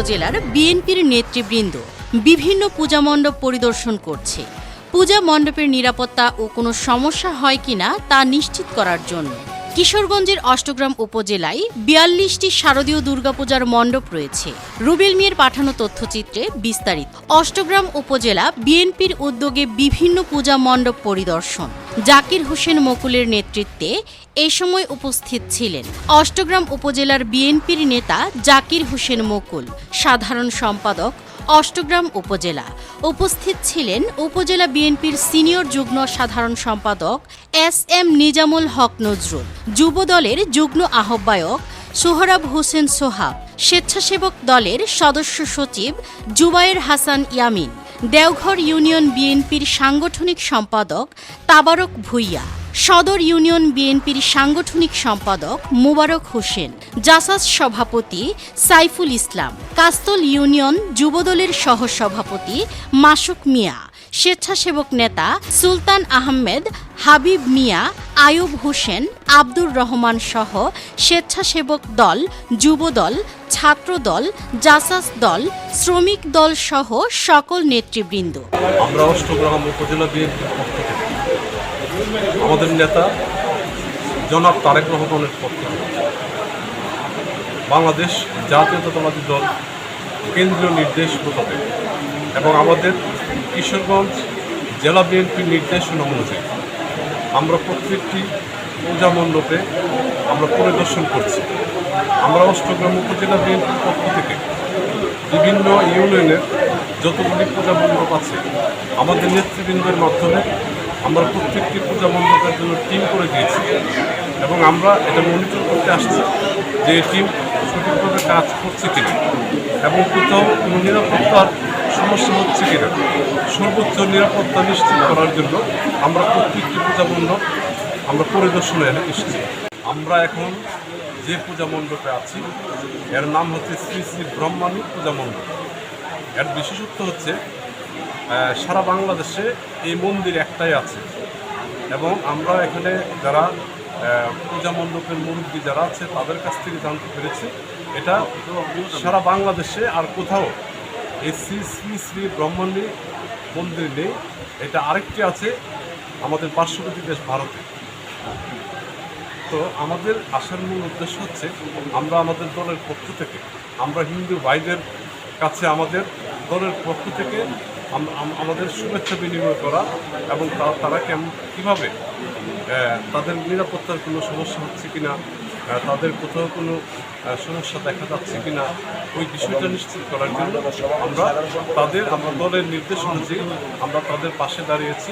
উপজেলার বিএনপির নেতৃবৃন্দ বিভিন্ন পূজা মণ্ডপ পরিদর্শন করছে। পূজা মণ্ডপের নিরাপত্তা ও কোনো সমস্যা হয় কিনা তা নিশ্চিত করার জন্য। কিশোরগঞ্জের অষ্টগ্রাম উপজেলায় বিয়াল্লিশটি শারদীয় দুর্গাপূজার মণ্ডপ রয়েছে। রুবেল মিয়ার পাঠানো তথ্যচিত্রে বিস্তারিত। অষ্টগ্রাম উপজেলা বিএনপির উদ্যোগে বিভিন্ন পূজা মণ্ডপ পরিদর্শন। জাকির হোসেন মকুলের নেতৃত্বে এ সময় উপস্থিত ছিলেন। অষ্টগ্রাম উপজেলার বিএনপির নেতা জাকির হোসেন মকুল। সাধারণ সম্পাদক অষ্টগ্রাম উপজেলা। উপস্থিত ছিলেন উপজেলা বিএনপির সিনিয়র যুগ্ম সাধারণ সম্পাদক এস এম নিজামুল হক নজরুল, যুব দলের যুগ্ম আহ্বায়ক সোহরাব হোসেন সোহাব, স্বেচ্ছাসেবক দলের সদস্য সচিব জুবায়ের হাসান ইয়ামিন, দেওঘর ইউনিয়ন বিএনপির সাংগঠনিক সম্পাদক তাবারক ভুইয়া। সদর ইউনিয়ন বিএনপির সাংগঠনিক সম্পাদক মুবারক হোসেন, জাসাস সভাপতি সাইফুল ইসলাম, কাস্তল ইউনিয়ন যুবদলের সহসভাপতি মাসুক মিয়া, স্বেচ্ছাসেবক নেতা সুলতান আহমেদ, হাবিব মিয়া, আয়ুব হোসেন, আব্দুর রহমান সহ স্বেচ্ছাসেবক দল, যুবদল, ছাত্রদল, জাসাস দল, শ্রমিক দল সহ সকল নেতৃবৃন্দ। আমরা অষ্টগ্রাম উপজেলা বিএনপির পক্ষ আমাদের নেতা জনাব তারেক রহমানের পক্ষ। বাংলাদেশ জাতীয়তাবাদী দল কেন্দ্রীয় নির্দেশ মোতাবেক এবং আমাদের কিশোরগঞ্জ জেলা বিএনপির নির্দেশনা অনুযায়ী আমরা প্রত্যেকটি পূজা মণ্ডপে আমরা পরিদর্শন করছি। আমরা অষ্টগ্রাম উপজেলা বিএনপির পক্ষ থেকে বিভিন্ন ইউনিয়নের যতগুলি পূজা মণ্ডপ আছে, আমাদের নেতৃবৃন্দের মাধ্যমে আমরা প্রত্যেকটি পূজা মণ্ডপের জন্য টিম করে দিয়েছি। এবং আমরা এটা মনিটর করতে আসছি যে টিম সঠিকভাবে কাজ করছে কিনা। এবং কোথাও কোনো নিরাপত্তার সমস্যা হচ্ছে কিনা। সর্বোচ্চ নিরাপত্তা নিশ্চিত করার জন্য আমরা প্রত্যেকটি পূজা মণ্ডপ আমরা পরিদর্শনে এসেছি। আমরা এখন যে পূজা মণ্ডপে আছি, এর নাম হচ্ছে শ্রী শ্রী ব্রহ্মাণু পূজা মণ্ডপ। এর বিশেষত্ব হচ্ছে সারা বাংলাদেশে এই মন্দির একটাই আছে। এবং আমরা এখানে যারা পূজা মণ্ডপের মুরব্বী যারা আছে, তাদের কাছ থেকে জানতে পেরেছি। এটা সারা বাংলাদেশে আর কোথাও এই শ্রী শ্রী শ্রী ব্রহ্মাণ্ডী মন্দির নেই। এটা আরেকটি আছে আমাদের পার্শ্ববর্তী দেশ ভারতে। তো আমাদের আসার মূল উদ্দেশ্য হচ্ছে, আমরা আমাদের দলের পক্ষ থেকে, আমরা হিন্দু ভাইদের কাছে আমাদের দলের পক্ষ থেকে আমাদের শুভেচ্ছা বিনিময় করা এবং তারা কেমন কীভাবে তাদের নিরাপত্তার কোনো সমস্যা হচ্ছে কি না তাদের কোথাও কোনো সমস্যা দেখা যাচ্ছে কি না ওই বিষয়টা নিশ্চিত করার জন্য আমরা তাদের, আমরা দলের নির্দেশ অনুযায়ী আমরা তাদের পাশে দাঁড়িয়েছি।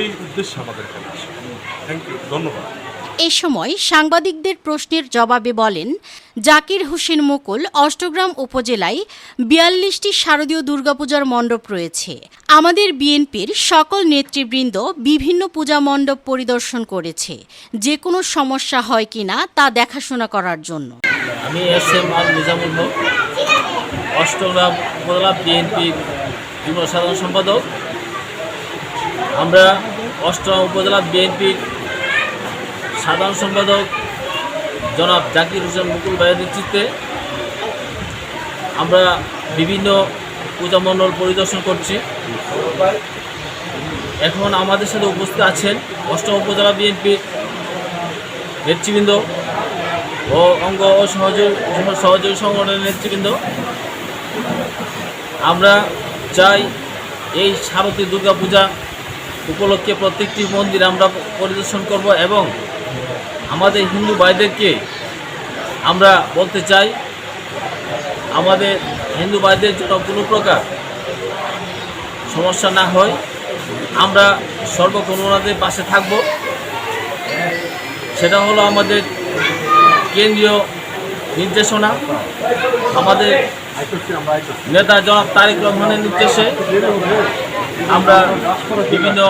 এই উদ্দেশ্যে আমাদের এখানে আসা। থ্যাংক ইউ ধন্যবাদ। এ সময় সাংবাদিকদের প্রশ্নের জবাবে বলেন, জাকির হোসেন মুকুল অষ্টগ্রাম উপজেলায় বিয়াল্লিশটি শারদীয় দুর্গাপূজার মণ্ডপ রয়েছে। আমাদের বিএনপির সকল নেতৃবৃন্দ বিভিন্ন পূজা মণ্ডপ পরিদর্শন করেছে। যে কোনো সমস্যা হয় কিনা তা দেখাশোনা করার জন্য। আমি এস এম আল নিজামুল হক, অষ্টগ্রাম উপজেলা বিএনপির যুগ্ম সাধারণ সম্পাদক। আমরা অষ্টগ্রাম উপজেলা বিএনপির সাধারণ সম্পাদক জনাব জাকির হোসেন মুকুল ভাইয়ের নেতৃত্বে আমরা বিভিন্ন পূজা মণ্ডল পরিদর্শন করছি। এখন আমাদের সাথে উপস্থিত আছেন অষ্টম উপজেলা বিএনপির নেতৃবৃন্দ ও অঙ্গ ও সহযোগী সহযোগী সংগঠনের নেতৃবৃন্দ। আমরা চাই এই শারদী দুর্গা পূজা উপলক্ষে প্রত্যেকটি মন্দির আমরা পরিদর্শন করব এবং আমাদের হিন্দু ভাইদেরকে আমরা বলতে চাই, আমাদের হিন্দু ভাইদের জন্য কোনো প্রকার সমস্যা না হয়। আমরা সর্বক্ষণ পাশে থাকব। সেটা হলো আমাদের কেন্দ্রীয় নির্দেশনা, আমাদের নেতা জনাব তারেক রহমানের নির্দেশে আমরা বিভিন্ন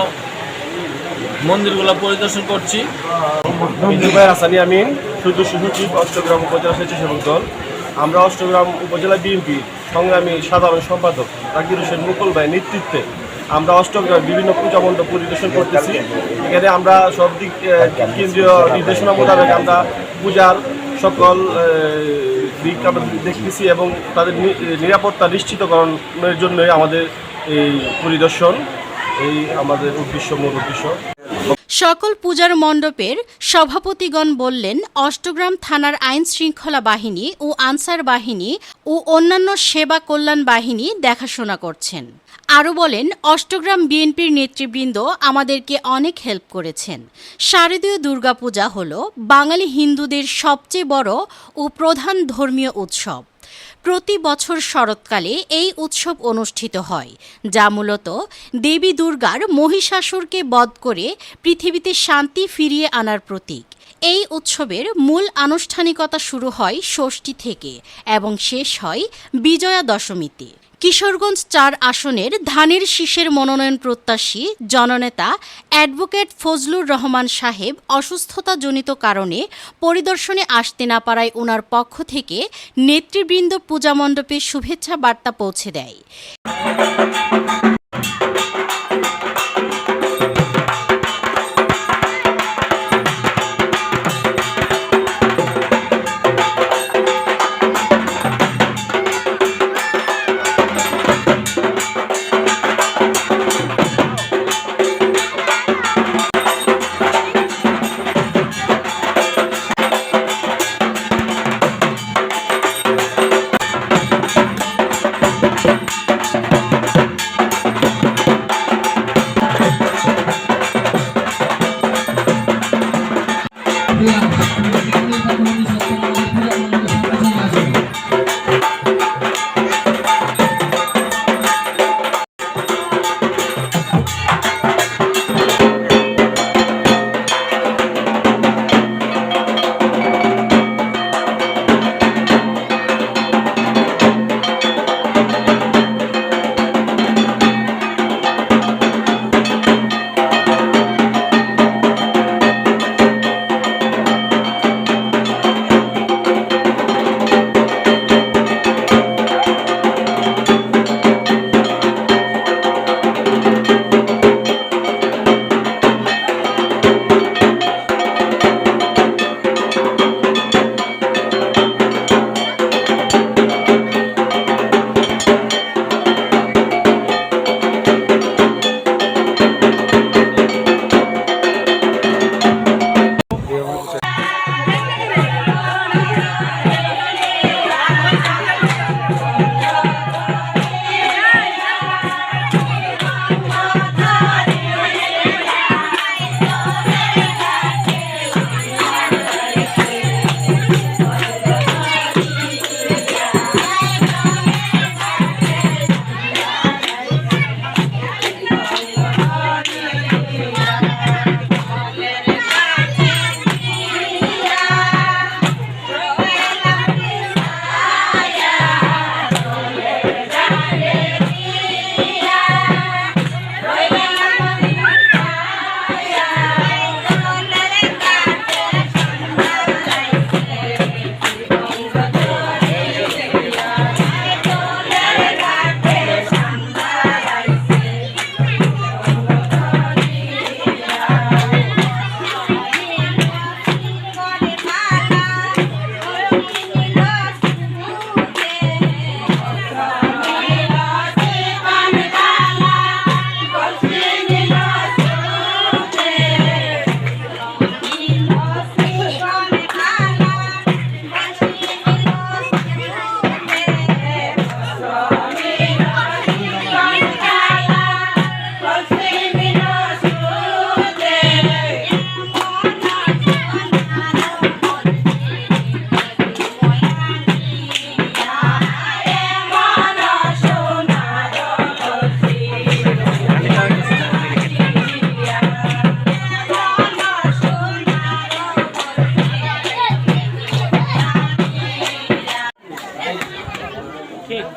মন্দিরগুলো পরিদর্শন করছি। জুবাই হাসানি আমিন সদস্য সচিব অষ্টগ্রাম উপজেলা স্বেচ্ছাসেবক দল। আমরা অষ্টগ্রাম উপজেলা বিএনপি সংগ্রামী সাধারণ সম্পাদক জাকির হোসেন মুকুল ভাই নেতৃত্বে আমরা অষ্টগ্রাম বিভিন্ন পূজা মণ্ডপ পরিদর্শন করতেছি। এখানে আমরা সব দিক কেন্দ্রীয় নির্দেশনা মোতাবেক আমরা পূজার সকল দিক আমরা দেখতেছি এবং তাদের নিরাপত্তা নিশ্চিতকরণের জন্যই আমাদের এই পরিদর্শন। এই আমাদের উদ্দেশ্য, মূল উদ্দেশ্য। সকল পূজার মণ্ডপের সভাপতিগণ বললেন, অষ্টগ্রাম থানার আইন শৃঙ্খলা বাহিনী ও আনসার বাহিনী ও অন্যান্য সেবা কল্যাণ বাহিনী দেখাশোনা করছেন। আরও বলেন, অষ্টগ্রাম বিএনপির নেতৃবৃন্দ আমাদেরকে অনেক হেল্প করেছেন। শারদীয় দুর্গাপূজা হল বাঙালি হিন্দুদের সবচেয়ে বড় ও প্রধান ধর্মীয় উৎসব। প্রতি বছর শরৎকালে এই উৎসব অনুষ্ঠিত হয়, যা মূলত দেবী দুর্গার মহিষাসুরকে বধ করে পৃথিবীতে শান্তি ফিরিয়ে আনার প্রতীক। এই উৎসবের মূল আনুষ্ঠানিকতা শুরু হয় ষষ্ঠী থেকে এবং শেষ হয় বিজয়া দশমীতে। কিশোরগঞ্জ চার আসনের ধানের শীষের মনোনয়ন প্রত্যাশী জননেতা অ্যাডভোকেট ফজলুর রহমান সাহেব অসুস্থতাজনিত কারণে পরিদর্শনে আসতে না পারায় ওনার পক্ষ থেকে নেতৃবৃন্দ পূজা মণ্ডপে শুভেচ্ছা বার্তা পৌঁছে দেয়।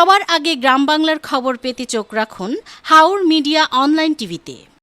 সবার আগে গ্রাম বাংলার খবর পেতে চোখ রাখুন হাওর মিডিয়া অনলাইন টিভিতে।